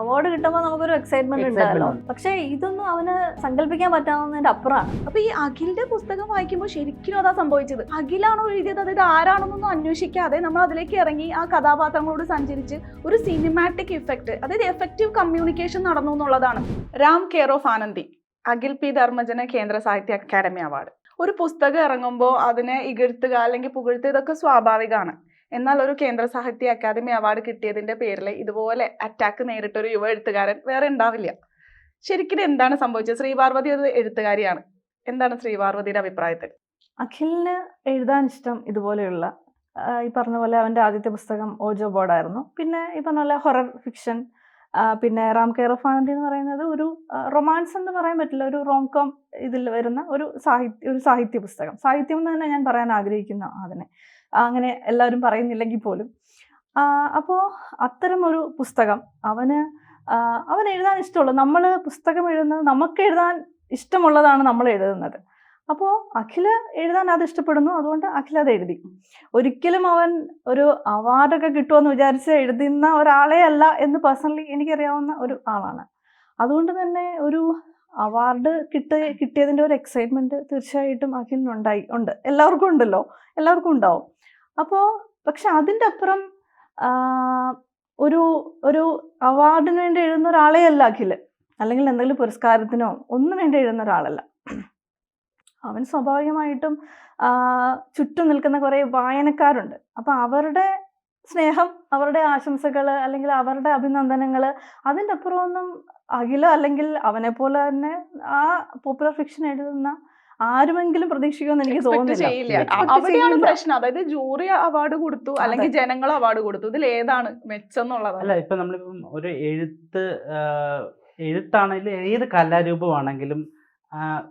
Award കിട്ടുമ്പോൾ നമുക്കൊരു excitement ഉണ്ടായല്ലോ പക്ഷെ ഇതൊന്നും അവന് സങ്കല്പിക്കാൻ പറ്റാവുന്നതിന്റെ അപ്പുറമാണ്. അപ്പൊ ഈ അഖിലിന്റെ പുസ്തകം വായിക്കുമ്പോൾ ശരിക്കും അതാ സംഭവിച്ചത്. അഖിലാണോ എഴുതിയത്? അതായത് ആരാണെന്നൊന്നും അന്വേഷിക്കാതെ നമ്മൾ അതിലേക്ക് ഇറങ്ങി ആ കഥാപാത്രങ്ങളോട് സഞ്ചരിച്ച് ഒരു സിനിമാറ്റിക് ഇഫക്റ്റ് അതായത് എഫക്റ്റീവ് കമ്മ്യൂണിക്കേഷൻ നടന്നു എന്നുള്ളതാണ്. Ram care of Anandi Akhil P ധർമ്മജന Kendra Sahitya academy award. ഒരു പുസ്തകം ഇറങ്ങുമ്പോൾ അതിനെ ഇകഴ്ത്തുക അല്ലെങ്കിൽ പുകഴ്ത്തുക ഇതൊക്കെ സ്വാഭാവികമാണ്. എന്നാൽ ഒരു കേന്ദ്ര സാഹിത്യ അക്കാദമി അവാർഡ് കിട്ടിയതിന്റെ പേരിൽ ഇതുപോലെ അറ്റാക്ക് നേരിട്ട ഒരു യുവ എഴുത്തുകാരൻ വേറെ ഉണ്ടാവില്ല. ശരിക്കും എന്താണ് സംഭവിച്ചത്? ശ്രീപാർവതി ഒരു എഴുത്തുകാരിയാണ്. എന്താണ് ശ്രീപാർവതിയുടെ അഭിപ്രായത്തിൽ? അഖിലിന് എഴുതാൻ ഇഷ്ടം ഇതുപോലെയുള്ള ഈ പറഞ്ഞ പോലെ അവന്റെ ആദ്യത്തെ പുസ്തകം ഓജോ ബോർഡായിരുന്നു പിന്നെ ഈ പറഞ്ഞ പോലെ ഹൊറർ ഫിക്ഷൻ പിന്നെ റാം കെയർ ഓഫ് ആനന്ദി എന്ന് പറയുന്നത് ഒരു റൊമാൻസ് എന്ന് പറയാൻ പറ്റില്ല ഒരു റോംകോം ഇതിൽ വരുന്ന ഒരു സാഹിത്യ ഒരു സാഹിത്യ പുസ്തകം. സാഹിത്യം എന്ന് തന്നെ ഞാൻ പറയാൻ ആഗ്രഹിക്കുന്ന അതിനെ. അങ്ങനെ എല്ലാവരും പറയുന്നില്ലെങ്കിൽ പോലും. അപ്പോൾ അത്തരം ഒരു പുസ്തകം അവന് അവൻ എഴുതാൻ ഇഷ്ടമുള്ള. നമ്മൾ പുസ്തകം എഴുതുന്നത് നമുക്ക് എഴുതാൻ ഇഷ്ടമുള്ളതാണ് നമ്മൾ എഴുതുന്നത്. അപ്പോൾ അഖിൽ എഴുതാൻ അത് ഇഷ്ടപ്പെടുന്നു. അതുകൊണ്ട് അഖിൽ അത് എഴുതി. ഒരിക്കലും അവൻ ഒരു അവാർഡൊക്കെ കിട്ടുമെന്ന് വിചാരിച്ച് എഴുതുന്ന ഒരാളെ അല്ല എന്ന് പേഴ്സണലി എനിക്കറിയാവുന്ന ഒരു ആളാണ്. അതുകൊണ്ട് തന്നെ ഒരു അവാർഡ് കിട്ടി കിട്ടിയതിന്റെ ഒരു എക്സൈറ്റ്മെന്റ് തീർച്ചയായിട്ടും അഖിലിനുണ്ടായി ഉണ്ട്. എല്ലാവർക്കും ഉണ്ടല്ലോ? എല്ലാവർക്കും ഉണ്ടാവും. അപ്പോൾ പക്ഷെ അതിന്റെ അപ്പുറം ഒരു ഒരു അവാർഡിന് വേണ്ടി എഴുതുന്ന ഒരാളെ അല്ല അഖിൽ അല്ലെങ്കിൽ എന്തെങ്കിലും പുരസ്കാരത്തിനോ ഒന്നും വേണ്ടി എഴുതുന്ന ഒരാളല്ല. അവൻ സ്വാഭാവികമായിട്ടും ചുറ്റും നിൽക്കുന്ന കുറേ വായനക്കാരുണ്ട്. അപ്പം അവരുടെ സ്നേഹം അവരുടെ ആശംസകൾ അല്ലെങ്കിൽ അവരുടെ അഭിനന്ദനങ്ങൾ അതിന്റെ അപ്പുറമൊന്നും അഖില അല്ലെങ്കിൽ അവനെ പോലെ തന്നെ ആ പോപ്പുലർ ഫിക്ഷൻ എഴുതുന്ന ആരുമെങ്കിലും പ്രതീക്ഷിക്കുമെന്ന് എനിക്ക് തോന്നുന്നില്ല. അവിടെയാണ് പ്രശ്നം. അതായത് ജൂറി അവാർഡ് കൊടുത്തു അല്ലെങ്കിൽ ജനങ്ങൾ അവാർഡ് കൊടുത്തു. ഇതിൽ ഏതാണ് മെച്ചം എന്നുള്ളതാണ് അല്ല ഇപ്പൊ നമ്മളിപ്പം ഒരു എഴുത്ത് എഴുത്താണെങ്കിലും ഏത് കലാരൂപമാണെങ്കിലും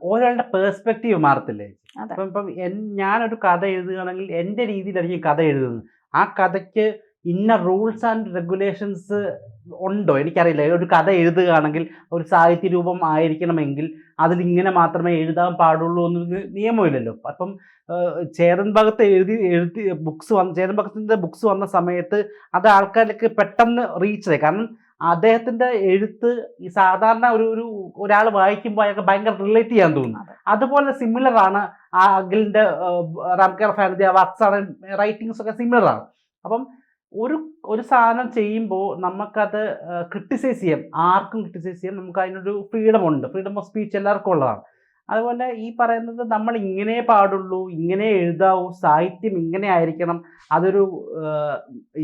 ഒരാളുടെ പേഴ്സ്പെക്റ്റീവ് മാറത്തില്ലേ? അപ്പം ഇപ്പം ഞാനൊരു കഥ എഴുതുകയാണെങ്കിൽ എന്റെ രീതിയിലായിരിക്കും കഥ എഴുതുന്നത്. ആ കഥയ്ക്ക് ഇന്ന റൂൾസ് ആൻഡ് റെഗുലേഷൻസ് ഉണ്ടോ? എനിക്കറിയില്ല. ഒരു കഥ എഴുതുകയാണെങ്കിൽ ഒരു സാഹിത്യ രൂപം ആയിരിക്കണമെങ്കിൽ അതിലിങ്ങനെ മാത്രമേ എഴുതാൻ പാടുള്ളൂ എന്നൊരു നിയമമില്ലല്ലോ. അപ്പം ചേതൻ ഭഗത്ത് എഴുതി എഴുതി ബുക്സ് വന്ന ചേതൻ ഭഗത്തിന്റെ ബുക്സ് വന്ന സമയത്ത് അത് ആൾക്കാരിലേക്ക് പെട്ടെന്ന് റീച്ച് ആയി. കാരണം അദ്ദേഹത്തിന്റെ എഴുത്ത് ഈ സാധാരണ ഒരു ഒരു ഒരാൾ വായിക്കുമ്പോൾ അയാൾക്ക് ഭയങ്കര റിലേറ്റ് ചെയ്യാൻ തോന്നും. അതെ. അതുപോലെ സിമിലർ ആണ്. ആ അഖിലിന്റെ റാംകെയർ ഫാനതി വർക്ക്സ് ആണ് റൈറ്റിങ്സ് ഒക്കെ സിമിലർ ആണ്. അപ്പം ഒരു ഒരു സാധനം ചെയ്യുമ്പോൾ നമുക്കത് ക്രിട്ടിസൈസ് ചെയ്യാം. ആർക്കും ക്രിട്ടിസൈസ് ചെയ്യാം. നമുക്ക് അതിനൊരു ഫ്രീഡം ഉണ്ട്. ഫ്രീഡം ഓഫ് സ്പീച്ച് എല്ലാവർക്കും ഉള്ളതാണ്. അതുപോലെ ഈ പറയുന്നത് നമ്മൾ ഇങ്ങനെ പാടുള്ളൂ ഇങ്ങനെ എഴുതാവൂ സാഹിത്യം ഇങ്ങനെ ആയിരിക്കണം. അതൊരു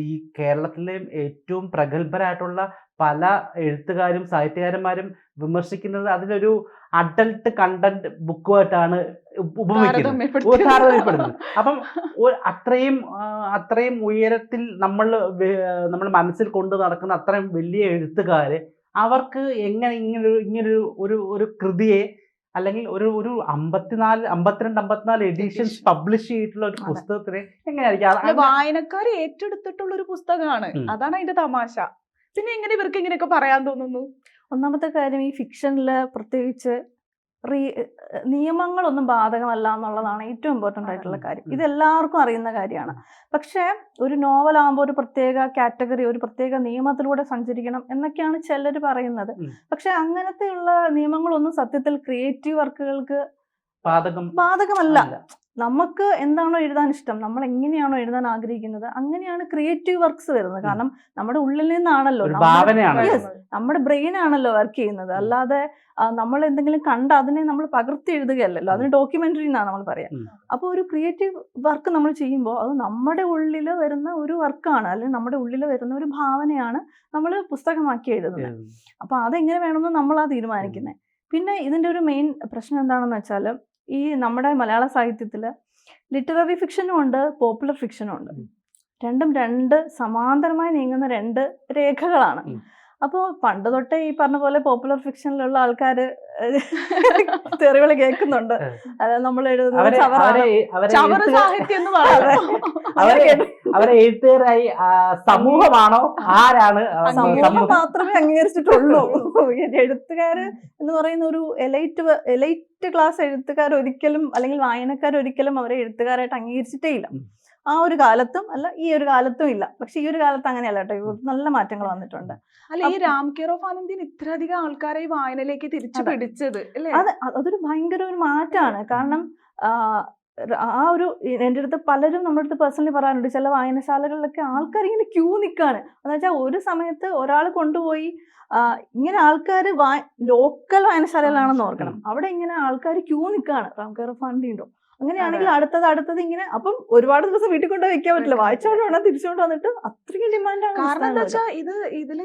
ഈ കേരളത്തിലെ ഏറ്റവും പ്രഗത്ഭരായിട്ടുള്ള പല എഴുത്തുകാരും സാഹിത്യകാരന്മാരും വിമർശിക്കുന്നത് അതിലൊരു അഡൽട്ട് കണ്ടന്റ് ബുക്കുമായിട്ടാണ് ഉപമിക്കുന്നത്. താരതമ്യപ്പെടുന്നത്. അപ്പം അത്രയും അത്രയും ഉയരത്തിൽ നമ്മൾ നമ്മൾ മനസ്സിൽ കൊണ്ട് നടക്കുന്ന അത്രയും വലിയ എഴുത്തുകാര് അവർക്ക് എങ്ങനെ ഇങ്ങനെ ഇങ്ങനൊരു ഒരു ഒരു കൃതിയെ അല്ലെങ്കിൽ ഒരു ഒരു അമ്പത്തിനാല് അമ്പത്തിരണ്ട് അമ്പത്തിനാല് എഡിഷൻസ് പബ്ലിഷ് ചെയ്തിട്ടുള്ള ഒരു പുസ്തകത്തിന് എങ്ങനെയായിരിക്കും? വായനക്കാർ ഏറ്റെടുത്തിട്ടുള്ള ഒരു പുസ്തകമാണ്. അതാണ് അതിന്റെ തമാശ. പിന്നെ എങ്ങനെ ഇവർക്ക് ഇങ്ങനെയൊക്കെ പറയാൻ തോന്നുന്നു? ഒന്നാമത്തെ കാര്യം ഈ ഫിക്ഷനിൽ പ്രത്യേകിച്ച് റീ നിയമങ്ങളൊന്നും ബാധകമല്ല എന്നുള്ളതാണ് ഏറ്റവും ഇമ്പോർട്ടന്റ് ആയിട്ടുള്ള കാര്യം. ഇതെല്ലാവർക്കും ഇത് എല്ലാവർക്കും അറിയുന്ന കാര്യമാണ്. പക്ഷേ ഒരു നോവലാകുമ്പോൾ ഒരു പ്രത്യേക കാറ്റഗറി ഒരു പ്രത്യേക നിയമത്തിലൂടെ സഞ്ചരിക്കണം എന്നൊക്കെയാണ് ചിലർ പറയുന്നത്. പക്ഷേ പക്ഷെ അങ്ങനത്തെയുള്ള നിയമങ്ങളൊന്നും സത്യത്തിൽ ക്രിയേറ്റീവ് വർക്കുകൾക്ക് പാതകം ബാധകമല്ല നമുക്ക് എന്താണോ എഴുതാൻ ഇഷ്ടം നമ്മൾ എങ്ങനെയാണോ എഴുതാൻ ആഗ്രഹിക്കുന്നത് അങ്ങനെയാണ് ക്രിയേറ്റീവ് വർക്ക്സ് വരുന്നത്. കാരണം നമ്മുടെ ഉള്ളിൽ നിന്നാണല്ലോ നമ്മുടെ- ബ്രെയിൻ ആണല്ലോ വർക്ക് ചെയ്യുന്നത്. അല്ലാതെ നമ്മൾ എന്തെങ്കിലും കണ്ട അതിനെ നമ്മൾ പകർത്തി എഴുതുകയല്ലല്ലോ. അതിന് ഡോക്യുമെന്ററി എന്നാണ് നമ്മൾ പറയാ. അപ്പോൾ ഒരു ക്രിയേറ്റീവ് വർക്ക് നമ്മൾ ചെയ്യുമ്പോൾ അത് നമ്മുടെ ഉള്ളിൽ വരുന്ന ഒരു വർക്കാണ് അല്ലെങ്കിൽ നമ്മുടെ ഉള്ളിൽ വരുന്ന ഒരു ഭാവനയാണ് നമ്മൾ പുസ്തകമാക്കി എഴുതുന്നത്. അപ്പൊ അപ്പോൾ അതെങ്ങനെ വേണമെന്ന് നമ്മളാ തീരുമാനിക്കുന്നത് പിന്നെ ഇതിന്റെ ഒരു മെയിൻ പ്രശ്നം എന്താണെന്ന് വെച്ചാൽ ഈ നമ്മുടെ മലയാള സാഹിത്യത്തിൽ ലിറ്റററി ഫിക്ഷനും ഉണ്ട് പോപ്പുലർ ഫിക്ഷനും ഉണ്ട്. രണ്ടും രണ്ട് സമാന്തരമായി നീങ്ങുന്ന രണ്ട് രേഖകളാണ്. അപ്പോൾ പണ്ട് തൊട്ടേ ഈ പറഞ്ഞ പോലെ പോപ്പുലർ ഫിക്ഷനിലുള്ള ആൾക്കാർ തെറികൾ കേൾക്കുന്നുണ്ട്. അതായത് നമ്മൾ എഴുതുന്നത് ചവറ് സാഹിത്യം എന്ന് പറയാം അവരെ എഴുത്തുകാരായി സമൂഹമാണോ? ആരാണ് സമൂഹം? മാത്രമേ അംഗീകരിച്ചിട്ടുള്ളൂ. എഴുത്തുകാര് എന്ന് പറയുന്ന ഒരു എലൈറ്റ് എലൈറ്റ് ക്ലാസ് എഴുത്തുകാർ ഒരിക്കലും അല്ലെങ്കിൽ വായനക്കാർ ഒരിക്കലും അവരെ എഴുത്തുകാരായിട്ട് അംഗീകരിച്ചിട്ടേ ഇല്ല ആ ഒരു കാലത്തും അല്ല ഈ ഒരു കാലത്തും ഇല്ല. പക്ഷെ ഈ ഒരു കാലത്ത് അങ്ങനെയല്ല കേട്ടോ. നല്ല മാറ്റങ്ങൾ വന്നിട്ടുണ്ട്. അല്ല ഈ രാം കെയർ ഓഫ് ആനന്ദിൻ ഇത്രയധികം ആൾക്കാരെ ഈ വായനയിലേക്ക് തിരിച്ചു. പിടിച്ചത് അല്ലേ? അത് അതൊരു ഭയങ്കര ഒരു മാറ്റമാണ് കാരണം ആ, ഒരു എന്റെ അടുത്ത് പലരും നമ്മുടെ അടുത്ത് പേഴ്സണലി പറയാറുണ്ട് ചില വായനശാലകളിലൊക്കെ ആൾക്കാർ ഇങ്ങനെ ക്യൂ നിൽക്കുകയാണ് എന്ന് വെച്ചാൽ ഒരു സമയത്ത് ഒരാൾ കൊണ്ടുപോയി ഇങ്ങനെ ആൾക്കാർ വാ ലോക്കൽ വായനശാലകളാണെന്ന് ഓർക്കണം. അവിടെ ഇങ്ങനെ ആൾക്കാർ ക്യൂ നിൽക്കുകയാണ് റാം കെയർ ഓഫ് ഉണ്ടോ അങ്ങനെയാണെങ്കിൽ അടുത്തത് അടുത്തത് ഇങ്ങനെ അപ്പം ഒരുപാട് ദിവസം വീട്ടിൽ കൊണ്ട് വെക്കാൻ പറ്റില്ല. വായിച്ചോണ്ട് വേണം തിരിച്ചുകൊണ്ട് വന്നിട്ട് അത്രയും ഡിമാൻഡാണ് കാരണം എന്താ വെച്ചാൽ ഇത് ഇതിൽ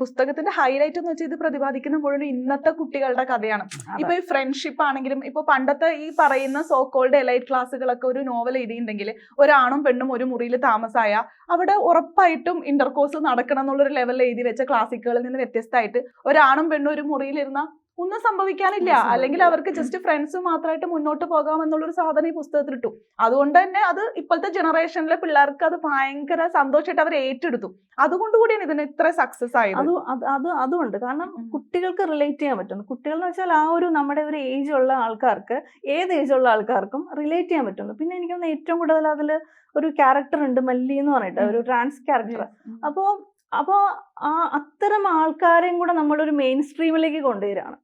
പുസ്തകത്തിന്റെ ഹൈലൈറ്റ് എന്ന് വെച്ചാൽ ഇത് പ്രതിപാദിക്കുന്ന മുഴുവൻ ഇന്നത്തെ കുട്ടികളുടെ കഥയാണ്. ഇപ്പൊ ഈ ഫ്രണ്ട്ഷിപ്പ് ആണെങ്കിലും ഇപ്പൊ പണ്ടത്തെ ഈ പറയുന്ന സോ കോൾഡ് എലൈറ്റ് ക്ലാസ്സുകളൊക്കെ ഒരു നോവൽ എഴുതിയിട്ടുണ്ടെങ്കിൽ ഒരാണും പെണ്ണും ഒരു മുറിയിൽ താമസായ അവിടെ ഉറപ്പായിട്ടും ഇന്റർകോഴ്സ് നടക്കണം എന്നുള്ളൊരു ലെവലിൽ എഴുതി വെച്ച ക്ലാസിക്കുകളിൽ നിന്ന് വ്യത്യസ്തമായിട്ട് ഒരാണും പെണ്ണും ഒരു മുറിയിലിരുന്ന ഒന്നും സംഭവിക്കാനില്ല. അല്ലെങ്കിൽ അവർക്ക് ജസ്റ്റ് ഫ്രണ്ട്സ് മാത്രമായിട്ട് മുന്നോട്ട് പോകാമെന്നുള്ളൊരു സാധനം ഈ പുസ്തകത്തിൽ ഇട്ടു അതുകൊണ്ട് തന്നെ അത് ഇപ്പോഴത്തെ ജനറേഷനിലെ പിള്ളേർക്ക് അത് ഭയങ്കര സന്തോഷമായിട്ട് അവർ ഏറ്റെടുത്തു. അതുകൊണ്ട് കൂടിയാണ് ഇതിന് ഇത്ര സക്സസ് ആയത്. അത് അത് അത് അതുണ്ട്. കാരണം കുട്ടികൾക്ക് റിലേറ്റ് ചെയ്യാൻ പറ്റുന്നു. കുട്ടികൾ എന്ന് വെച്ചാൽ ആ ഒരു നമ്മുടെ ഒരു ഏജ് ഉള്ള ആൾക്കാർക്ക് ഏത് ഏജ് ഉള്ള ആൾക്കാർക്കും റിലേറ്റ് ചെയ്യാൻ പറ്റുന്നു. പിന്നെ എനിക്ക് തോന്നുന്നു ഏറ്റവും കൂടുതൽ അതിൽ ഒരു ക്യാരക്ടർ ഉണ്ട് മല്ലി എന്ന് പറഞ്ഞിട്ട് ഒരു ട്രാൻസ് ക്യാരക്ടർ അപ്പോൾ അപ്പോൾ ആ അത്തരം ആൾക്കാരെയും കൂടെ നമ്മളൊരു മെയിൻ സ്ട്രീമിലേക്ക് കൊണ്ടുവരികയാണ്.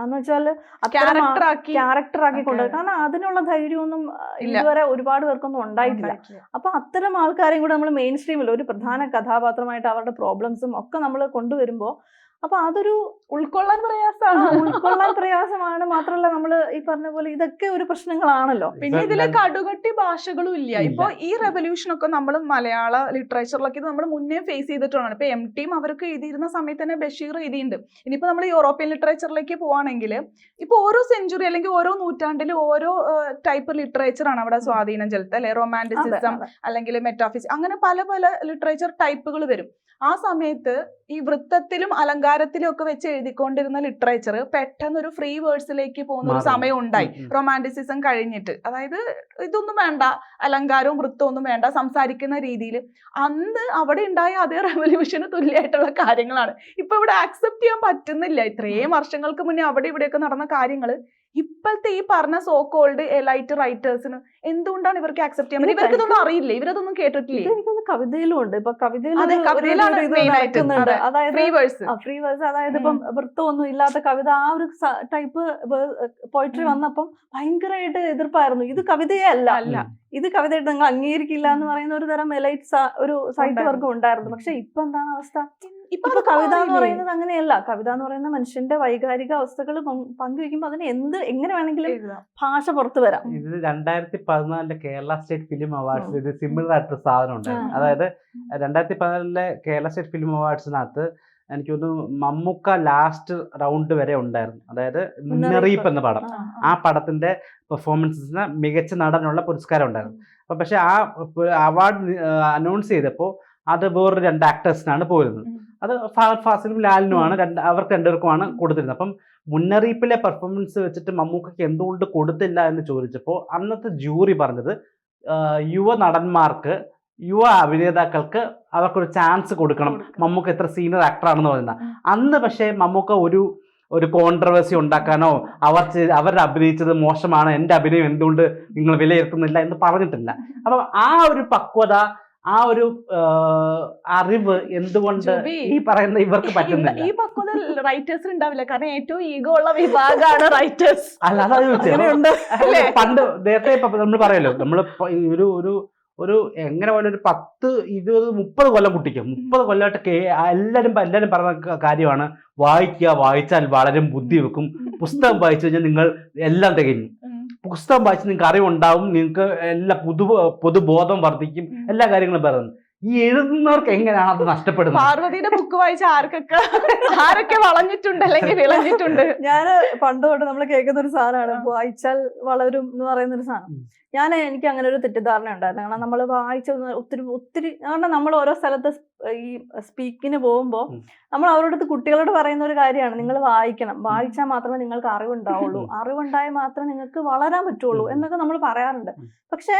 എന്ന് വെച്ചാൽ ക്യാരക്ടർ ആക്കി Okay. കൊണ്ടുവരും കാരണം അതിനുള്ള ധൈര്യമൊന്നും ഇതുവരെ ഒരുപാട് പേർക്കൊന്നും ഉണ്ടായിട്ടില്ല. അപ്പൊ അത്തരം ആൾക്കാരെയും കൂടെ നമ്മൾ മെയിൻ സ്ട്രീമിൽ ഒരു പ്രധാന കഥാപാത്രമായിട്ട് അവരുടെ പ്രോബ്ലംസും ഒക്കെ നമ്മൾ കൊണ്ടുവരുമ്പോൾ അപ്പൊ അതൊരു ഉൾക്കൊള്ളാൻ പ്രയാസമാണ്. ഉൾക്കൊള്ളാൻ പ്രയാസമാണ്. മാത്രമല്ല നമ്മൾ ഈ പറഞ്ഞ പോലെ ഇതൊക്കെ ഒരു പ്രശ്നങ്ങളാണല്ലോ. പിന്നെ ഇതിലെ കടുകട്ടി ഭാഷകളും ഇല്ല. ഇപ്പൊ ഈ റെവല്യൂഷൻ ഒക്കെ നമ്മൾ മലയാള ലിറ്ററേച്ചറിലൊക്കെ ഇത് നമ്മൾ മുന്നേ ഫേസ് ചെയ്തിട്ടുള്ളതാണ്. ഇപ്പൊ എം ടിയും അവർക്ക് എഴുതിയിരുന്ന സമയത്ത് തന്നെ ബഷീർ എഴുതിയിട്ടുണ്ട്. ഇനിയിപ്പോ നമ്മൾ യൂറോപ്യൻ ലിറ്ററേച്ചറിലേക്ക് പോവാണെങ്കിൽ ഇപ്പൊ ഓരോ സെഞ്ചുറി അല്ലെങ്കിൽ ഓരോ നൂറ്റാണ്ടിൽ ഓരോ ടൈപ്പ് ലിറ്ററേച്ചറാണ് അവിടെ സ്വാധീനം ചെലുത്തുക അല്ലെ? റൊമാന്റിസിസം അല്ലെങ്കിൽ മെറ്റാഫിസിക്സ് അങ്ങനെ പല പല ലിറ്ററേച്ചർ ടൈപ്പുകൾ വരും. ആ സമയത്ത് ഈ വൃത്തത്തിലും അലങ്കാരത്തിലും ഒക്കെ വെച്ച് എഴുതിക്കൊണ്ടിരുന്ന ലിറ്ററേച്ചർ പെട്ടെന്ന് ഒരു ഫ്രീ വേർഡ്സിലേക്ക് പോകുന്ന ഒരു സമയം ഉണ്ടായി. റൊമാന്റിസിസം കഴിഞ്ഞിട്ട്. അതായത് ഇതൊന്നും വേണ്ട. അലങ്കാരവും വൃത്തവും ഒന്നും വേണ്ട. സംസാരിക്കുന്ന രീതിയിൽ അന്ന് അവിടെ ഉണ്ടായ അതേ റെവല്യൂഷന് തുല്യമായിട്ടുള്ള കാര്യങ്ങളാണ്. ഇപ്പൊ ഇവിടെ ആക്സെപ്റ്റ് ചെയ്യാൻ പറ്റുന്നില്ല. ഇത്രയും വർഷങ്ങൾക്ക് മുന്നേ അവിടെ ഇവിടെയൊക്കെ നടന്ന കാര്യങ്ങൾ ഇപ്പോഴത്തെ ഈ പറഞ്ഞ സോ കോൾഡ് എലൈറ്റ് റൈറ്റേഴ്സിന് എന്തുകൊണ്ടാണ് ഇവർക്ക് അക്സെപ്റ്റ് ചെയ്യാൻ ഇവർക്ക് ഇതൊന്നും അറിയില്ല. ഇവരതൊന്നും കേട്ടിട്ടില്ല? എനിക്കൊന്ന് കവിതയിലും ഉണ്ട്. ഇപ്പൊ കവിതയിലാണ്. അതായത് ഫ്രീ വേഴ്സ് അതായത് ഇപ്പം വൃത്തമൊന്നും ഇല്ലാത്ത കവിത ആ ഒരു ടൈപ്പ് പോയിട്രി. വന്നപ്പം ഭയങ്കരമായിട്ട് എതിർപ്പായിരുന്നു. ഇത് കവിതയേ അല്ല. അല്ല. ഇത് കവിതയായിട്ട് നിങ്ങൾ അംഗീകരിക്കില്ല എന്ന് പറയുന്ന ഒരു തരം എലൈറ്റ് ഒരു സാഹിത്യവർഗം ഉണ്ടായിരുന്നു. പക്ഷെ ഇപ്പൊ എന്താണ് അവസ്ഥ? ഇപ്പൊ ഇപ്പൊ കവിത എന്ന് പറയുന്നത് അങ്ങനെയല്ല. കവിത എന്ന് പറയുന്ന മനുഷ്യന്റെ വൈകാരിക അവസ്ഥകൾ പങ്കുവെക്കുമ്പോൾ അതിന് എന്ത് എങ്ങനെ വേണമെങ്കിലും ഭാഷ പുറത്തു വരാം. ഇത് രണ്ടായിരത്തി പതിനാലിലെ കേരള സ്റ്റേറ്റ് ഫിലിം അവാർഡ്സ്. ഇത് സിമ്പിൾ ആയിട്ടൊരു സാധനം ഉണ്ടായിരുന്നു. അതായത് രണ്ടായിരത്തി പതിനാലിലെ കേരള സ്റ്റേറ്റ് ഫിലിം അവാർഡ്സിനകത്ത് എനിക്ക് തോന്നുന്നു മമ്മൂക്ക ലാസ്റ്റ് റൗണ്ട് വരെ ഉണ്ടായിരുന്നു. അതായത് മുന്നറിയിപ്പ് എന്ന പടം. ആ, പടത്തിന്റെ പെർഫോമൻസിന് മികച്ച നടനുള്ള പുരസ്കാരം ഉണ്ടായിരുന്നു. അപ്പൊ പക്ഷെ ആ അവാർഡ് അനൗൺസ് ചെയ്തപ്പോൾ അത് വേറൊരു രണ്ട് ആക്ടേഴ്സിനാണ് പോയിരുന്നത്. അത് ഫഹദ് ഫാസിലും ലാലിനുമാണ് രണ്ട് അവർക്ക് രണ്ടുപേർക്കുമാണ് കൊടുത്തിരുന്നത്. അപ്പം മുന്നറിയിപ്പിലെ പെർഫോമൻസ് വെച്ചിട്ട് മമ്മൂക്കയ്ക്ക് എന്തുകൊണ്ട് കൊടുത്തില്ല എന്ന് ചോദിച്ചപ്പോൾ അന്നത്തെ ജൂറി പറഞ്ഞത് യുവ നടന്മാർക്ക് യുവ അഭിനേതാക്കൾക്ക് അവർക്കൊരു ചാൻസ് കൊടുക്കണം. മമ്മൂക്ക എത്ര സീനിയർ ആക്ടറാണെന്ന് പറയുന്നത് അന്ന് പക്ഷേ മമ്മൂക്ക ഒരു ഒരു കോൺട്രവേഴ്സി ഉണ്ടാക്കാനോ അവർ അവരുടെ അവർ അഭിനയിച്ചത് മോശമാണ് എന്റെ അഭിനയം എന്തുകൊണ്ട് നിങ്ങൾ വിലയിരുത്തുന്നില്ല എന്ന് പറഞ്ഞിട്ടില്ല. അപ്പം ആ ഒരു പക്വത ആ ഒരു അറിവ് എന്തുകൊണ്ട് ഈ പറയുന്ന ഇവർക്ക് ഈ പറ്റുന്നില്ല? പക്വത റൈറ്റേഴ്സിന് ഉണ്ടാവില്ല കാരണം ഏറ്റവും ഈഗോ ഉള്ള വിഭാഗമാണ് റൈറ്റേഴ്സ് അല്ലാതെ പണ്ട് നേരത്തെ നമ്മൾ പറയല്ലോ നമ്മൾ ഒരു ഒരു ഒരു എങ്ങനെ പോലെ ഒരു പത്ത് ഇരുപത് മുപ്പത് കൊല്ലം കുട്ടിക്ക്. മുപ്പത് കൊല്ലമായിട്ട് കേ എല്ലാവരും എല്ലാവരും പറഞ്ഞ കാര്യമാണ്. വായിക്കുക വായിച്ചാൽ വളരെ ബുദ്ധി വെക്കും. പുസ്തകം വായിച്ചു കഴിഞ്ഞാൽ നിങ്ങൾ എല്ലാം തികഞ്ഞു. പുസ്തകം വായിച്ച് നിങ്ങൾക്ക് അറിവുണ്ടാവും നിങ്ങൾക്ക് എല്ലാ പൊതു പൊതുബോധം വർദ്ധിക്കും എല്ലാ കാര്യങ്ങളും പറയുന്നു ഈ എഴുതുന്നവർക്ക് എങ്ങനെയാണ് അത് നഷ്ടപ്പെടുന്നത്? പാർവതിയുടെ ബുക്ക് വായിച്ച ആർക്കൊക്കെ? ആരൊക്കെ വളഞ്ഞിട്ടുണ്ട് അല്ലെങ്കിൽ വിളഞ്ഞിട്ടുണ്ട്? ഞാൻ പണ്ട് തൊട്ട് നമ്മൾ കേൾക്കുന്ന ഒരു സാധനമാണ് വായിച്ചാൽ വളരും എന്ന് പറയുന്ന ഒരു സാധനം ഞാൻ എനിക്ക് അങ്ങനെ ഒരു തെറ്റിദ്ധാരണ ഉണ്ടായിരുന്നു. കാരണം നമ്മൾ വായിച്ച ഒത്തിരി ഒത്തിരി കാരണം നമ്മൾ ഓരോ സ്ഥലത്ത് ഈ സ്പീക്കിന് പോകുമ്പോൾ നമ്മൾ അവരോട് കുട്ടികളോട് പറയുന്ന ഒരു കാര്യമാണ്. നിങ്ങൾ വായിക്കണം. വായിച്ചാൽ മാത്രമേ നിങ്ങൾക്ക് അറിവുണ്ടാവുള്ളൂ. അറിവുണ്ടായാൽ മാത്രമേ നിങ്ങൾക്ക് വളരാൻ പറ്റുള്ളൂ എന്നൊക്കെ നമ്മൾ പറയാറുണ്ട്. പക്ഷേ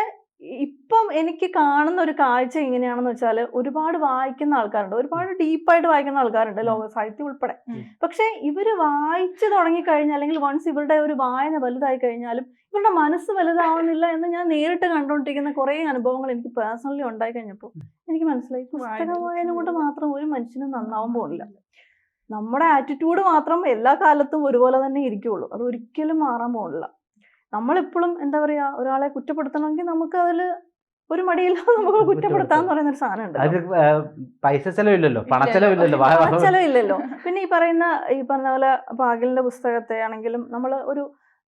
എനിക്ക് കാണുന്ന ഒരു കാഴ്ച എങ്ങനെയാണെന്ന് വെച്ചാൽ ഒരുപാട് വായിക്കുന്ന ആൾക്കാരുണ്ട്. ഒരുപാട് ഡീപ്പായിട്ട് വായിക്കുന്ന ആൾക്കാരുണ്ട് ലോക സാഹിത്യം ഉൾപ്പെടെ. പക്ഷേ ഇവർ വായിച്ചു തുടങ്ങിക്കഴിഞ്ഞാൽ അല്ലെങ്കിൽ വൺസ് ഇവരുടെ ഒരു വായന വലുതായി കഴിഞ്ഞാലും ഇവരുടെ മനസ്സ് വലുതാവുന്നില്ല എന്ന് ഞാൻ നേരിട്ട് കണ്ടുകൊണ്ടിരിക്കുന്ന കുറേ അനുഭവങ്ങൾ എനിക്ക് പേഴ്സണലി ഉണ്ടായി കഴിഞ്ഞപ്പോൾ എനിക്ക് മനസ്സിലായി. പുസ്തക വായന കൊണ്ട് മാത്രം ഒരു മനുഷ്യനും നന്നാവാൻ പോകുന്നില്ല. നമ്മുടെ ആറ്റിറ്റ്യൂഡ് മാത്രം എല്ലാ കാലത്തും ഒരുപോലെ തന്നെ ഇരിക്കുള്ളൂ. അത് ഒരിക്കലും മാറാൻ പോകുന്നില്ല. നമ്മളെപ്പോഴും എന്താ പറയുക ഒരാളെ കുറ്റപ്പെടുത്തണമെങ്കിൽ നമുക്ക് അതിൽ ഒരു മടിയിൽ നമുക്ക് കുറ്റപ്പെടുത്താന്ന് പറയുന്ന ഒരു സാധനം ഉണ്ട് പൈസ ചെലവില്ലല്ലോ പണച്ചെലവില്ലല്ലോ വാ- വാ- ചെലവില്ലല്ലോ. പിന്നെ ഈ പറയുന്ന ഈ പറഞ്ഞ പോലെ പാകിലിന്റെ പുസ്തകത്തെ ആണെങ്കിലും നമ്മൾ ഒരു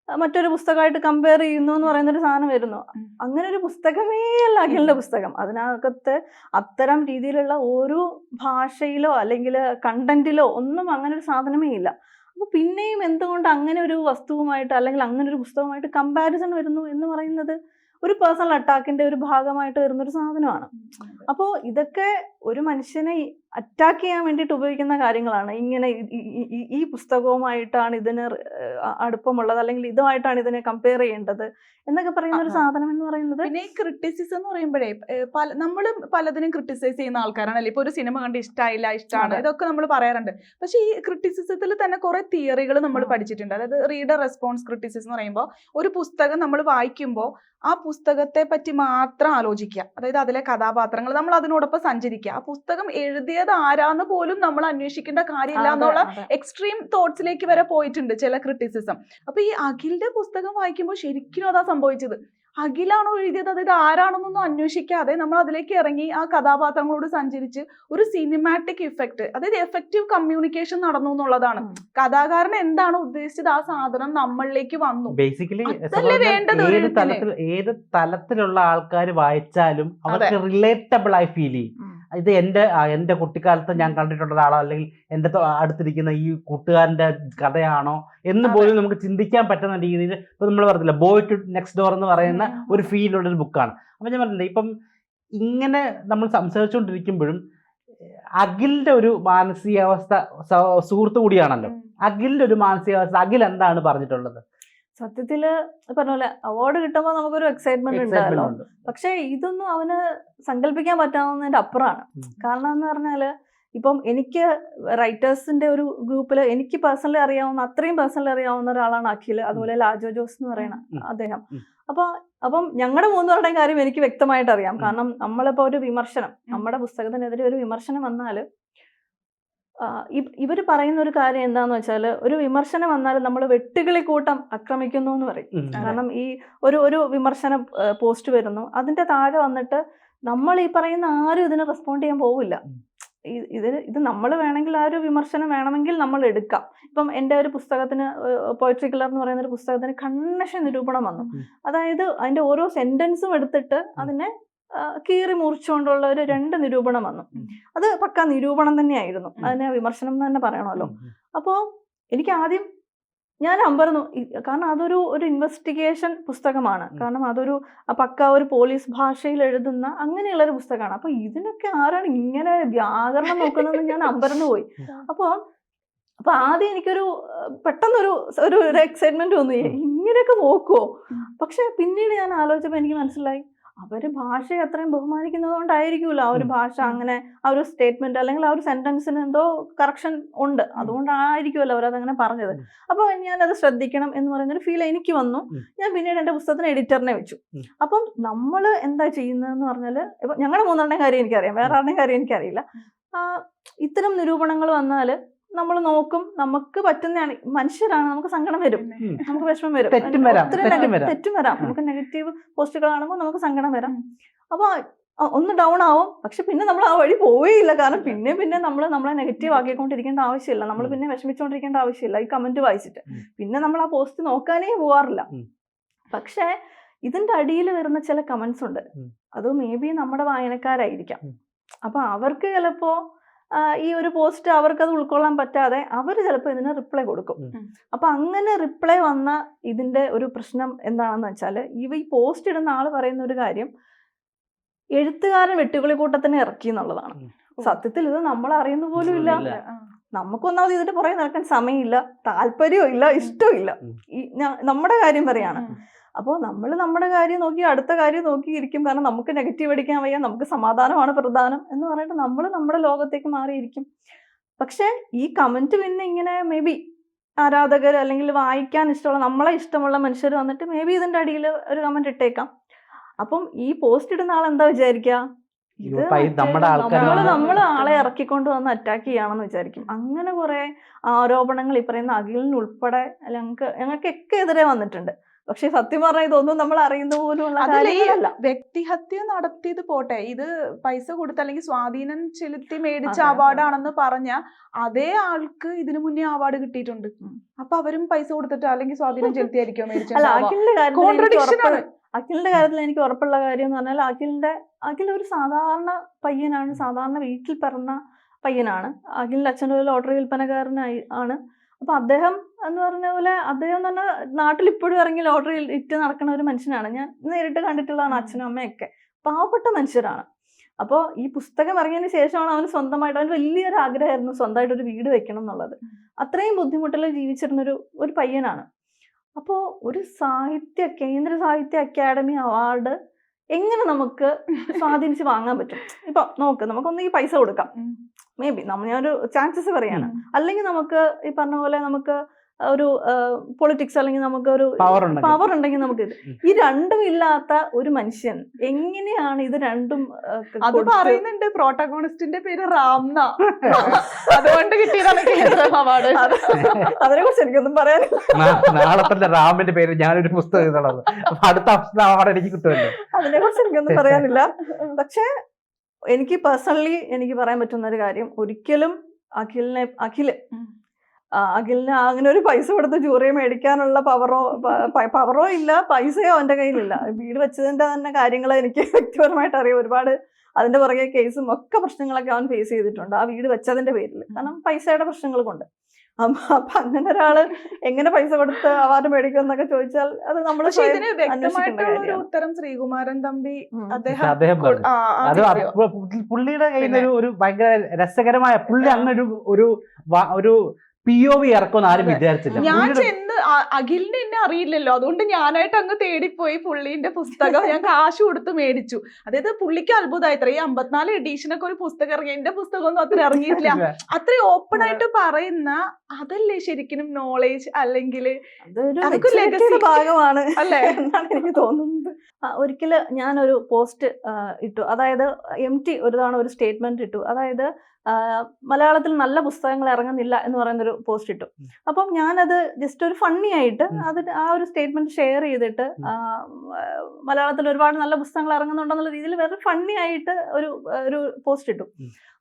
മറ്റൊരു പുസ്തകമായിട്ട് കമ്പയർ ചെയ്യുന്നു എന്ന് പറയുന്ന ഒരു സാധനം വരുന്നു. അങ്ങനെ ഒരു പുസ്തകമേ അല്ല അഖിലിന്റെ പുസ്തകം. അതിനകത്ത് അത്തരം രീതിയിലുള്ള ഒരു ഭാഷയിലോ അല്ലെങ്കിൽ കണ്ടന്റിലോ ഒന്നും അങ്ങനെ ഒരു സാധനമേ ഇല്ല. അപ്പൊ പിന്നെയും എന്തുകൊണ്ട് അങ്ങനെ ഒരു വസ്തുവുമായിട്ട് അല്ലെങ്കിൽ അങ്ങനെ ഒരു പുസ്തകമായിട്ട് കമ്പാരിസൺ വരുന്നു എന്ന് പറയുന്നത് ഒരു പേഴ്സണൽ അറ്റാക്കിന്റെ ഒരു ഭാഗമായിട്ട് വരുന്ന ഒരു സാധനമാണ്. അപ്പോൾ ഇതൊക്കെ ഒരു മനുഷ്യനെ അറ്റാക്ക് ചെയ്യാൻ വേണ്ടിയിട്ട് ഉപയോഗിക്കുന്ന കാര്യങ്ങളാണ്. ഇങ്ങനെ ഈ- പുസ്തകവുമായിട്ടാണ് ഇതിന് അടുപ്പമുള്ളത്. അല്ലെങ്കിൽ ഇതുമായിട്ടാണ് ഇതിനെ കമ്പയർ ചെയ്യേണ്ടത് എന്നൊക്കെ പറയുന്ന ഒരു. സാധനം എന്ന് പറയുന്നത് പിന്നെ ഈ ക്രിറ്റിസിസം എന്ന് പറയുമ്പോഴേ പല നമ്മളും പലതിനും ക്രിട്ടിസൈസ് ചെയ്യുന്ന ആൾക്കാരാണല്ലേ? ഇപ്പൊ ഒരു സിനിമ കണ്ട് ഇഷ്ടമായില്ല ഇഷ്ടമാണ് ഇതൊക്കെ നമ്മൾ പറയാറുണ്ട്. പക്ഷേ ഈ ക്രിറ്റിസിസത്തിൽ തന്നെ കുറെ തിയറികൾ നമ്മൾ പഠിച്ചിട്ടുണ്ട്. അതായത് റീഡർ റെസ്പോൺസ് ക്രിറ്റിസിസം എന്ന് പറയുമ്പോൾ ഒരു പുസ്തകം നമ്മൾ വായിക്കുമ്പോൾ ആ പുസ്തകത്തെ പറ്റി മാത്രം ആലോചിക്കുക. അതായത് അതിലെ കഥാപാത്രങ്ങൾ നമ്മൾ അതിനോടൊപ്പം സഞ്ചരിക്കുക. ആ പുസ്തകം എഴുതിയത് ആരാന്ന് പോലും നമ്മൾ അന്വേഷിക്കേണ്ട കാര്യമില്ല എന്നുള്ള എക്സ്ട്രീം തോട്ട്സിലേക്ക് വരെ പോയിട്ടുണ്ട് ചില ക്രിറ്റിസിസം അപ്പൊ ഈ അഖിലിന്റെ പുസ്തകം വായിക്കുമ്പോൾ ശരിക്കും അതാ സംഭവിച്ചത്. അഖിലാണോ എഴുതിയത്? അതായത് ആരാണെന്നൊന്നും അന്വേഷിക്കാതെ നമ്മൾ അതിലേക്ക് ഇറങ്ങി ആ കഥാപാത്രങ്ങളോട് സഞ്ചരിച്ച് ഒരു സിനിമാറ്റിക് ഇഫക്റ്റ് അതായത് എഫക്റ്റീവ് കമ്മ്യൂണിക്കേഷൻ നടന്നു എന്നുള്ളതാണ്. കഥാകാരൻ എന്താണ് ഉദ്ദേശിച്ചത്? ആ സാധനം നമ്മളിലേക്ക് വന്നു. ബേസിക്കലി ഏത് തലത്തിലുള്ള ആൾക്കാർ വായിച്ചാലും അവർക്ക് റിലേറ്റബിൾ ആയി ഫീൽ ചെയ്യും. ഇത് എന്റെ എന്റെ കുട്ടിക്കാലത്ത് ഞാൻ കണ്ടിട്ടുള്ളതാണോ അല്ലെങ്കിൽ എന്റെ അടുത്തിരിക്കുന്ന ഈ കൂട്ടുകാരന്റെ കഥയാണോ എന്ന് പോലും നമുക്ക് ചിന്തിക്കാൻ പറ്റുന്ന രീതിയിൽ ഇപ്പം നമ്മൾ പറഞ്ഞില്ല ബോയ് ടു നെക്സ്റ്റ് ഡോർ എന്ന് പറയുന്ന ഒരു ഫീലുള്ള ഒരു ബുക്കാണ് അപ്പം ഞാൻ പറഞ്ഞില്ല ഇപ്പം ഇങ്ങനെ നമ്മൾ സംസാരിച്ചുകൊണ്ടിരിക്കുമ്പോഴും അഖിലിന്റെ ഒരു മാനസികാവസ്ഥ സുഹൃത്തു കൂടിയാണല്ലോ. അഖിലിന്റെ ഒരു മാനസികാവസ്ഥ അഖിൽ എന്താണ് പറഞ്ഞിട്ടുള്ളത്? സത്യത്തിൽ പറഞ്ഞ പോലെ അവാർഡ് കിട്ടുമ്പോൾ നമുക്കൊരു എക്സൈറ്റ്മെന്റ് ഉണ്ടല്ലോ പക്ഷെ ഇതൊന്നും അവന് സങ്കല്പിക്കാൻ പറ്റാവുന്നതിന്റെ അപ്പുറമാണ് കാരണം എന്ന് പറഞ്ഞാൽ ഇപ്പം എനിക്ക് റൈറ്റേഴ്സിന്റെ ഒരു ഗ്രൂപ്പിൽ എനിക്ക് പേഴ്സണലി അറിയാവുന്ന അത്രയും പേഴ്സണലി അറിയാവുന്ന ഒരാളാണ് അഖിൽ അതുപോലെ ലാജോ ജോസ് എന്ന് പറയുന്ന. അദ്ദേഹം. അപ്പൊ അപ്പം ഞങ്ങളുടെ മൂന്നുപേരുടെയും കാര്യം എനിക്ക് വ്യക്തമായിട്ട് അറിയാം. കാരണം നമ്മളിപ്പോ ഒരു വിമർശനം നമ്മുടെ പുസ്തകത്തിനെതിരെ ഒരു വിമർശനം വന്നാൽ ഇവർ പറയുന്ന ഒരു കാര്യം എന്താന്ന് വെച്ചാൽ ഒരു വിമർശനം വന്നാൽ നമ്മൾ വെട്ടുകിളി കൂട്ടം ആക്രമിക്കുന്നു എന്ന് പറയും കാരണം ഈ ഒരു ഒരു വിമർശന പോസ്റ്റ് വരുന്നു. അതിന്റെ താഴെ വന്നിട്ട് നമ്മൾ ഈ പറയുന്ന ആരും ഇതിന് റെസ്പോണ്ട് ചെയ്യാൻ പോവില്ല. ഇത് ഈ- ഇത് നമ്മൾ വേണമെങ്കിൽ ആ ഒരു വിമർശനം വേണമെങ്കിൽ നമ്മൾ എടുക്കാം. ഇപ്പം എന്റെ ഒരു പുസ്തകത്തിന് പോയട്രി കിളർ എന്ന് പറയുന്ന ഒരു പുസ്തകത്തിന് കണ്ണശ നിരൂപണം വന്നു. അതായത് അതിന്റെ ഓരോ സെന്റൻസും എടുത്തിട്ട് അതിനെ കീറി മുറിച്ചുകൊണ്ടുള്ള ഒരു രണ്ട് നിരൂപണം വന്നു. അത് പക്ക നിരൂപണം തന്നെയായിരുന്നു. അതിനെ വിമർശനം എന്ന് തന്നെ പറയണമല്ലോ. അപ്പോ അപ്പോൾ എനിക്ക് ആദ്യം ഞാൻ അമ്പരന്നു. കാരണം അതൊരു ഒരു ഇൻവെസ്റ്റിഗേഷൻ പുസ്തകമാണ്. കാരണം അതൊരു പക്ക ഒരു പോലീസ് ഭാഷയിൽ എഴുതുന്ന അങ്ങനെയുള്ള ഒരു പുസ്തകമാണ്. അപ്പൊ ഇതിനൊക്കെ ആരാണ് ഇങ്ങനെ വ്യാകരണം നോക്കുന്നതെന്ന് ഞാൻ അമ്പരന്നു പോയി. അപ്പോൾ അപ്പൊ ആദ്യം എനിക്കൊരു പെട്ടെന്നൊരു ഒരു എക്സൈറ്റ്മെന്റ് തോന്നി ഉം. ഇങ്ങനെയൊക്കെ നോക്കുവോ? പക്ഷെ പിന്നീട് ഞാൻ ആലോചിച്ചപ്പോൾ എനിക്ക് മനസ്സിലായി. അവർ ഭാഷയെ അത്രയും ബഹുമാനിക്കുന്നത് കൊണ്ടായിരിക്കുമല്ലോ. ആ ഒരു ഭാഷ അങ്ങനെ ആ ഒരു സ്റ്റേറ്റ്മെന്റ് അല്ലെങ്കിൽ ആ ഒരു സെന്റൻസിന് എന്തോ കറക്ഷൻ ഉണ്ട്. അതുകൊണ്ടായിരിക്കുമല്ലോ അവരതങ്ങനെ പറഞ്ഞത്. അപ്പോൾ ഞാനത് ശ്രദ്ധിക്കണം എന്ന് പറയുന്നൊരു ഫീൽ എനിക്ക് വന്നു. ഞാൻ പിന്നീട് എന്റെ പുസ്തകത്തിന് എഡിറ്ററിനെ വെച്ചു. അപ്പം നമ്മൾ എന്താ ചെയ്യുന്നതെന്ന് പറഞ്ഞാൽ ഇപ്പം ഞങ്ങളുടെ മൂന്നെണ്ണം കാര്യം എനിക്കറിയാം. വേറെ ആരുടെയും കാര്യം എനിക്കറിയില്ല. ഇത്തരം നിരൂപണങ്ങൾ വന്നാൽ നമ്മൾ നോക്കും നമുക്ക് പറ്റുന്നതാണ്. മനുഷ്യരാണ് നമുക്ക് സങ്കടം വരും. നമുക്ക് വിഷമം വരും. തെറ്റും വരാം, തെറ്റും വരാം. നമുക്ക് നെഗറ്റീവ് പോസ്റ്റുകൾ കാണുമ്പോൾ നമുക്ക് സങ്കടം വരാം. അപ്പൊ അപ്പോൾ ഒന്ന് ഡൗൺ ആവും. പക്ഷെ പിന്നെ നമ്മൾ ആ വഴി പോവേയില്ല. കാരണം പിന്നെ പിന്നെ നമ്മൾ നമ്മളെ നെഗറ്റീവ് ആക്കിക്കൊണ്ടിരിക്കേണ്ട ആവശ്യമില്ല. നമ്മൾ. പിന്നെ വിഷമിച്ചുകൊണ്ടിരിക്കേണ്ട ആവശ്യമില്ല. ഈ കമന്റ് വായിച്ചിട്ട്. പിന്നെ നമ്മൾ ആ പോസ്റ്റ് നോക്കാനേ പോവാറില്ല. പക്ഷേ ഇതിന്റെ അടിയിൽ വരുന്ന ചില കമന്റ്സ് ഉണ്ട്. അത് മേ ബി നമ്മുടെ വായനക്കാരായിരിക്കാം. അപ്പൊ അവർക്ക് ചിലപ്പോ ഈ ഒരു പോസ്റ്റ് അവർക്ക് അത് ഉൾക്കൊള്ളാൻ പറ്റാതെ അവർ ചിലപ്പോൾ ഇതിന് റിപ്ലൈ കൊടുക്കും. അപ്പൊ അങ്ങനെ റിപ്ലൈ വന്ന ഇതിന്റെ ഒരു പ്രശ്നം എന്താണെന്ന് വെച്ചാൽ ഇവ ഈ പോസ്റ്റ് ഇടുന്ന ആൾ പറയുന്ന ഒരു കാര്യം എഴുത്തുകാരൻ വെട്ടുകിളി കൂട്ടത്തിന് ഇറക്കി എന്നുള്ളതാണ്. സത്യത്തിൽ ഇത് നമ്മൾ അറിയുന്ന പോലും ഇല്ല. നമുക്കൊന്നാമത് ഇതിന്റെ പുറകെ നടക്കാൻ സമയമില്ല താല്പര്യവും ഇല്ല ഇഷ്ടവും ഇല്ല. ഈ നമ്മുടെ കാര്യം പറയാണ്. അപ്പോൾ നമ്മൾ നമ്മുടെ കാര്യം നോക്കി അടുത്ത കാര്യം നോക്കി ഇരിക്കും കാരണം നമുക്ക് നെഗറ്റീവ് അടിക്കാൻ വയ്യ നമുക്ക് സമാധാനമാണ് പ്രധാനം എന്ന് പറഞ്ഞിട്ട് നമ്മൾ നമ്മുടെ ലോകത്തേക്ക് മാറിയിരിക്കും. പക്ഷേ ഈ കമന്റ് പിന്നെ ഇങ്ങനെ മേ ബി ആരാധകർ അല്ലെങ്കിൽ വായിക്കാൻ ഇഷ്ടമുള്ള നമ്മളെ ഇഷ്ടമുള്ള മനുഷ്യർ വന്നിട്ട് മേ ബി ഇതിന്റെ അടിയിൽ ഒരു കമന്റ് ഇട്ടേക്കാം. അപ്പം ഈ പോസ്റ്റ് ഇടുന്ന ആൾ എന്താ വിചാരിക്കുക ഇത് ആളെ ഇറക്കിക്കൊണ്ട് വന്ന് അറ്റാക്ക് ചെയ്യാണെന്ന് വിചാരിക്കും. അങ്ങനെ കുറെ ആരോപണങ്ങൾ ഈ പറയുന്ന അഖിലിന് ഉൾപ്പെടെ ഞങ്ങൾക്ക് ഞങ്ങൾക്കൊക്കെ എതിരെ വന്നിട്ടുണ്ട്. പക്ഷെ സത്യം പറഞ്ഞാൽ ഇതൊന്നും നമ്മൾ അറിയുന്ന പോലുള്ള അതല്ല വ്യക്തിഹത്യ നടത്തിയത് പോട്ടെ ഇത് പൈസ കൊടുത്ത അല്ലെങ്കിൽ സ്വാധീനം ചെലുത്തി മേടിച്ച. അവാർഡാണെന്ന് പറഞ്ഞ അതേ ആൾക്ക് ഇതിനു മുന്നേ അവാർഡ് കിട്ടിയിട്ടുണ്ട്. അപ്പൊ അവരും പൈസ കൊടുത്തിട്ട് അല്ലെങ്കിൽ സ്വാധീനം ചെലുത്തിയായിരിക്കും മേടിച്ചത് അഖിലിന്റെ കാര്യത്തിൽ എനിക്ക് ഉറപ്പുള്ള കാര്യം എന്ന് പറഞ്ഞാൽ അഖിലിന്റെ അഖിൽ ഒരു സാധാരണ പയ്യനാണ് സാധാരണ വീട്ടിൽ പിറന്ന പയ്യനാണ്. അഖിലിന്റെ അച്ഛൻ ഒരു ലോട്ടറി വിൽപ്പനക്കാരനായി ആണ്. അപ്പൊ അദ്ദേഹം എന്ന് പറഞ്ഞ പോലെ അദ്ദേഹം തന്നെ നാട്ടിൽ ഇപ്പോഴും ഇറങ്ങി ലോട്ടറി ഇറ്റ് നടക്കുന്ന ഒരു മനുഷ്യനാണ്. ഞാൻ നേരിട്ട് കണ്ടിട്ടുള്ളതാണ് അച്ഛനും അമ്മയൊക്കെ. പാവപ്പെട്ട മനുഷ്യരാണ്. അപ്പോൾ ഈ പുസ്തകം ഇറങ്ങിയതിന് ശേഷമാണ് അവന് സ്വന്തമായിട്ട് അവന് വലിയൊരു ആഗ്രഹമായിരുന്നു സ്വന്തമായിട്ട് ഒരു വീട് വെക്കണം എന്നുള്ളത്. അത്രയും ബുദ്ധിമുട്ടിൽ ജീവിച്ചിരുന്നൊരു ഒരു പയ്യനാണ്. അപ്പോൾ ഒരു സാഹിത്യ കേന്ദ്ര സാഹിത്യ അക്കാദമി അവാർഡ് എങ്ങനെ നമുക്ക് സ്വാധീനിച്ച് വാങ്ങാൻ പറ്റും? ഇപ്പൊ നോക്ക് നമുക്കൊന്ന് ഈ പൈസ കൊടുക്കാം. മേ ബി നമ്മൾ ഞാനൊരു ചാൻസസ് പറയാണ്. അല്ലെങ്കിൽ നമുക്ക് ഈ പറഞ്ഞ പോലെ നമുക്ക് ഒരു പൊളിറ്റിക്സ് അല്ലെങ്കിൽ നമുക്ക് ഒരു പവർ ഉണ്ടെങ്കിൽ. നമുക്ക് ഇത്. ഈ രണ്ടും ഇല്ലാത്ത ഒരു മനുഷ്യൻ എങ്ങനെയാണ് ഇത് രണ്ടും അത് പറയുന്നുണ്ട്. പ്രോട്ടഗോണിസ്റ്റിന്റെ പേര് റാംന. അതുകൊണ്ട് കിട്ടിയതാണ് അവാർഡ്. അതിനെ കുറിച്ച് എനിക്കൊന്നും പറയാനില്ല. റാമിന്റെ പേര് ഞാനൊരു പുസ്തകം അടുത്ത അവസ്ഥ അവാർഡ് എനിക്ക് കിട്ടുമല്ലോ. അതിനെ കുറിച്ച് എനിക്കൊന്നും പറയാനില്ല. പക്ഷേ എനിക്ക് പേഴ്സണലി എനിക്ക് പറയാൻ പറ്റുന്ന ഒരു കാര്യം. ഒരിക്കലും അഖിലിനെ അഖിൽ. അഖിലിന് അങ്ങനെ ഒരു പൈസ കൊടുത്ത് ജൂറിയെ മേടിക്കാനുള്ള പവറോ പവറോ ഇല്ല പൈസയോ അവന്റെ കയ്യിലില്ല. വീട് വെച്ചതിന്റെ തന്നെ കാര്യങ്ങൾ എനിക്ക് വ്യക്തിപരമായിട്ട് അറിയാം. ഒരുപാട് അതിന്റെ പുറകെ കേസും ഒക്കെ പ്രശ്നങ്ങളൊക്കെ അവൻ ഫേസ് ചെയ്തിട്ടുണ്ട്. ആ വീട് വെച്ചതിന്റെ പേരിൽ കാരണം പൈസയുടെ പ്രശ്നങ്ങൾ കൊണ്ട് അപ്പൊ അപ്പൊ അങ്ങനെ ഒരാൾ എങ്ങനെ പൈസ കൊടുത്ത് അവാർഡ് മേടിക്കും എന്നൊക്കെ ചോദിച്ചാൽ അത് നമ്മൾ ഒരു ഉത്തരം ശ്രീകുമാരൻ തമ്പി അദ്ദേഹം പുള്ളിയുടെ കയ്യിൽ നിന്ന് ഒരു ഭയങ്കര രസകരമായ പുള്ളി അങ്ങനെ ഒരു ഒരു പി ഒ വി ഇറക്കുമെന്ന് ആരും. വിചാരിച്ചില്ല. ഞാൻ ചെന്ന് അഖിലിനെ എന്നെ അറിയില്ലല്ലോ. അതുകൊണ്ട് ഞാനായിട്ട് അങ്ങ് തേടിപ്പോയി പുള്ളിന്റെ പുസ്തകം. ഞാൻ കാശ് കൊടുത്ത് മേടിച്ചു. അതായത് പുള്ളിക്ക് അത്ഭുതമായി. ഇത്ര ഈ അമ്പത്തിനാല് എഡീഷനൊക്കെ ഒരു പുസ്തകം ഇറങ്ങി. എന്റെ പുസ്തകം ഒന്നും അത്ര ഇറങ്ങിയിട്ടില്ല. അത്ര ഓപ്പൺ ആയിട്ട് പറയുന്ന അതല്ലേ ശരിക്കും നോളേജ് അല്ലെങ്കിൽ. ഭാഗമാണ് അല്ലേ? എന്നാണ് എനിക്ക് തോന്നുന്നത്. ഒരിക്കൽ ഒരിക്കൽ ഞാനൊരു പോസ്റ്റ് ഇട്ടു. അതായത് എം ടി ഒരു തവണ ഒരു സ്റ്റേറ്റ്മെന്റ് ഇട്ടു. അതായത് മലയാളത്തിൽ നല്ല പുസ്തകങ്ങൾ ഇറങ്ങുന്നില്ല എന്ന് പറയുന്നൊരു പോസ്റ്റ് ഇട്ടു. അപ്പം ഞാനത് ജസ്റ്റ് ഒരു ഫണ്ണി ആയിട്ട് അത് ആ ഒരു സ്റ്റേറ്റ്മെന്റ് ഷെയർ ചെയ്തിട്ട് മലയാളത്തിൽ ഒരുപാട് നല്ല പുസ്തകങ്ങൾ ഇറങ്ങുന്നുണ്ടെന്നുള്ള രീതിയിൽ വേറെ ഫണ്ണി ആയിട്ട് ഒരു ഒരു പോസ്റ്റ് ഇട്ടു.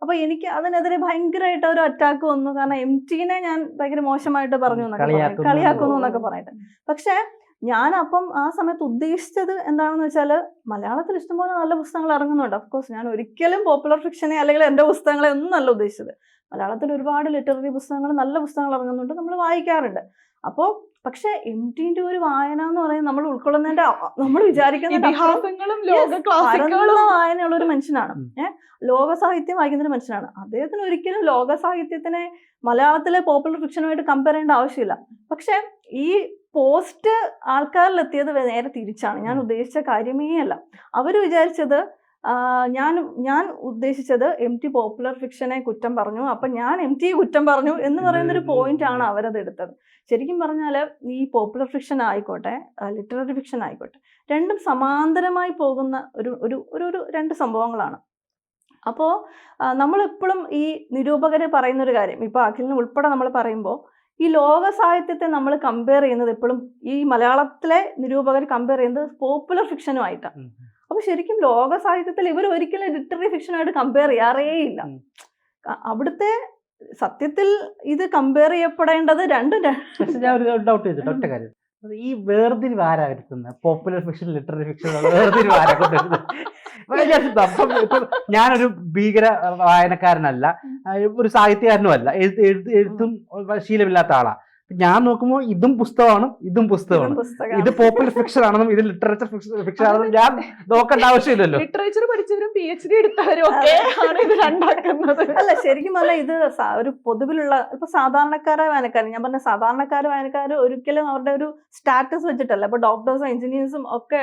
അപ്പൊ എനിക്ക് അതിനെതിരെ ഭയങ്കരമായിട്ട് ഒരു അറ്റാക്ക് വന്നു. കാരണം എം ടീനെ ഞാൻ ഭയങ്കര മോശമായിട്ട് പറഞ്ഞു എന്നൊക്കെ. കളിയാക്കുന്നു എന്നൊക്കെ പറഞ്ഞിട്ട്. പക്ഷേ ഞാൻ അപ്പം ആ സമയത്ത് ഉദ്ദേശിച്ചത് എന്താണെന്ന് വെച്ചാൽ മലയാളത്തിൽ ഇഷ്ടംപോലെ നല്ല പുസ്തകങ്ങൾ ഇറങ്ങുന്നുണ്ട്. അഫ്കോഴ്സ് ഞാൻ ഒരിക്കലും പോപ്പുലർ ഫിക്ഷനെ അല്ലെങ്കിൽ എന്റെ പുസ്തകങ്ങളെ ഒന്നും അല്ല ഉദ്ദേശിച്ചത്. മലയാളത്തിൽ ഒരുപാട് ലിറ്റററി പുസ്തകങ്ങൾ നല്ല പുസ്തകങ്ങൾ ഇറങ്ങുന്നുണ്ട് നമ്മൾ വായിക്കാറുണ്ട്. അപ്പോൾ പക്ഷേ എം ടിന്റെ ഒരു വായന എന്ന് പറയുന്നത് നമ്മൾ ഉൾക്കൊള്ളുന്നതിന്റെ നമ്മൾ വിചാരിക്കുന്ന വായനയുള്ള ഒരു മനുഷ്യനാണ്. ഏഹ് ലോക സാഹിത്യം വായിക്കുന്ന ഒരു മനുഷ്യനാണ്. അദ്ദേഹത്തിന് ഒരിക്കലും ലോക സാഹിത്യത്തിനെ മലയാളത്തിലെ പോപ്പുലർ ഫിക്ഷനുമായിട്ട് കമ്പയർ ചെയ്യേണ്ട ആവശ്യമില്ല. പക്ഷെ ഈ പോസ്റ്റ് ആൾക്കാരിലെത്തിയത് നേരെ തിരിച്ചാണ്. ഞാൻ ഉദ്ദേശിച്ച കാര്യമേ അല്ല. അവർ വിചാരിച്ചത് ഞാൻ ഞാൻ ഉദ്ദേശിച്ചത് എം ടി പോപ്പുലർ ഫിക്ഷനെ കുറ്റം പറഞ്ഞു. അപ്പം ഞാൻ എം ടി കുറ്റം പറഞ്ഞു എന്ന് പറയുന്ന ഒരു ഉം, ഉം, പോയിന്റ് ആണ് ഉം. അവരത് എടുത്തത്. ശരിക്കും പറഞ്ഞാൽ ഈ പോപ്പുലർ ഫിക്ഷൻ ആയിക്കോട്ടെ ലിറ്റററി ഫിക്ഷൻ ആയിക്കോട്ടെ രണ്ടും സമാന്തരമായി പോകുന്ന ഒരു ഒരു ഒരു ഒരു രണ്ട് സംഭവങ്ങളാണ്. അപ്പോൾ നമ്മളെപ്പോഴും ഈ നിരൂപകർ പറയുന്നൊരു കാര്യം ഇപ്പോൾ അഖിലിന് ഉൾപ്പെടെ നമ്മൾ പറയുമ്പോൾ ഈ ലോക സാഹിത്യത്തെ നമ്മൾ കമ്പയർ ചെയ്യുന്നത് എപ്പോഴും ഈ മലയാളത്തിലെ നിരൂപകർ കമ്പയർ ചെയ്യുന്നത് പോപ്പുലർ ഫിക്ഷനുമായിട്ടാണ് അപ്പൊ അപ്പോൾ ശരിക്കും ലോക സാഹിത്യത്തിൽ ഇവർ ഒരിക്കലും ലിറ്റററി ഫിക്ഷനുമായിട്ട് കമ്പയർ ചെയ്യാറേയില്ല അവിടുത്തെ സത്യത്തിൽ ഇത് കമ്പയർ ചെയ്യപ്പെടേണ്ടത് രണ്ടും ഞാൻ ഒരു ഡൗട്ട് ഒറ്റ കാര്യം. ഈ വേർതിരിവ് ആരാ വരുത്തുന്നത് പോപ്പുലർ ഫിക്ഷൻ ലിറ്റററി ഫിക്ഷൻ വേർതിരിവ് ആരാ കൊണ്ടുവരുന്നത് ഞാനൊരു ഭീകര വായനക്കാരനല്ല ഒരു സാഹിത്യകാരനും അല്ല എഴുത്തും ശീലമില്ലാത്ത ആളാ. ഞാൻ നോക്കുമ്പോൾ ഇതും പുസ്തകമാണ് ഇതും പുസ്തകമാണ്. ഇത് പോപ്പുലർ ഫിക്ഷൻ ആണെന്നും ഇത് ലിറ്ററേച്ചർ ഫിക്ഷൻ ആണെന്നും ഞാൻ നോക്കേണ്ട ആവശ്യമില്ലല്ലോ. ലിറ്ററേച്ചർ പഠിച്ചവരും പി എച്ച് ഡി എടുത്തവരും ഒക്കെ ആണ് ഇത് രണ്ടാക്കുന്നത് അല്ല ശരിക്കും പറഞ്ഞാൽ ഇത് ഒരു പൊതുവിലുള്ള ഇപ്പൊ സാധാരണക്കാരായ വായനക്കാർ ഞാൻ പറഞ്ഞ സാധാരണക്കാർ വായനക്കാർ ഒരിക്കലും അവരുടെ ഒരു സ്റ്റാറ്റസ് വെച്ചിട്ടല്ല. ഇപ്പൊ ഡോക്ടേഴ്സും എഞ്ചിനീയേഴ്സും ഒക്കെ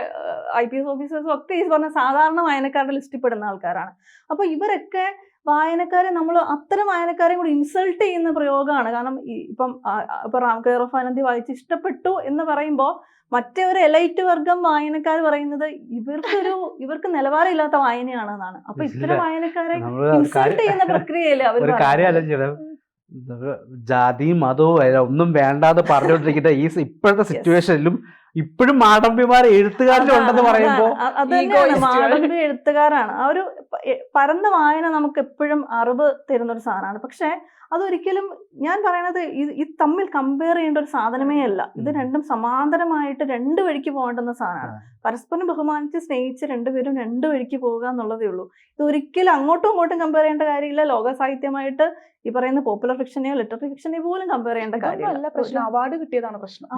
ഐ പി എസ് ഓഫീസേഴ്സും ഒക്കെ ഈ പറഞ്ഞ സാധാരണ വായനക്കാരുടെ ലിസ്റ്റിൽ പെടുന്ന ആൾക്കാരാണ്. അപ്പൊ ഇവരൊക്കെ വായനക്കാരെ നമ്മൾ അത്തരം വായനക്കാരെയും കൂടി ഇൻസൾട്ട് ചെയ്യുന്ന പ്രയോഗമാണ്. കാരണം ഇപ്പം ഇപ്പം റാം കെയർ ഓഫ് ആനന്ദി വായിച്ച് ഇഷ്ടപ്പെട്ടു എന്ന് പറയുമ്പോൾ മറ്റേ ഒരു എലൈറ്റ് വർഗം വായനക്കാർ പറയുന്നത് ഇവർക്കൊരു ഇവർക്ക് നിലവാരമില്ലാത്ത വായനയാണെന്നാണ്. അപ്പൊ ഇത്തരം. വായനക്കാരെ ഇൻസൾട്ട് ചെയ്യുന്ന പ്രക്രിയയിൽ അവർ ആലോചിച്ചത് ജാതിയും മതവും ഒന്നും വേണ്ടാതെ പറഞ്ഞുകൊണ്ടിരിക്കുന്ന ഈ ഇപ്പോഴത്തെ സിറ്റുവേഷനിലും ഇപ്പോഴും മാടമ്പിമാർ എഴുത്തുകാരിലും ഉണ്ടെന്ന് പറയുമ്പോൾ അത് തന്നെയാണ്. മാടമ്പി എഴുത്തുകാരാണ്. ആ ഒരു പരന്ന വായന നമുക്ക് എപ്പോഴും അറിവ് തരുന്ന ഒരു സാധനമാണ്. പക്ഷെ അതൊരിക്കലും ഞാൻ പറയണത് ഇത് തമ്മിൽ കമ്പയർ ചെയ്യേണ്ട ഒരു സാധനമേ അല്ല. ഇത് രണ്ടും സമാന്തരമായിട്ട് രണ്ട് വഴിക്ക് പോകേണ്ടുന്ന സാധനമാണ്. പരസ്പരം ബഹുമാനിച്ച് സ്നേഹിച്ച് രണ്ടുപേരും രണ്ട് വഴിക്ക് പോവുക എന്നുള്ളതേ ഉള്ളൂ. ഇത് ഒരിക്കലും അങ്ങോട്ടും ഇങ്ങോട്ടും കമ്പയർ ചെയ്യേണ്ട കാര്യമില്ല. ലോക സാഹിത്യമായിട്ട് ഈ പറയുന്ന പോപ്പുലർ ഫിക്ഷനെയോ ലിറ്റററി ഫിക്ഷനെയോ പോലും കമ്പയർ ചെയ്യേണ്ട കാര്യമല്ല. പ്രശ്നം. അവാർഡ് കിട്ടിയതാണ് പ്രശ്നം.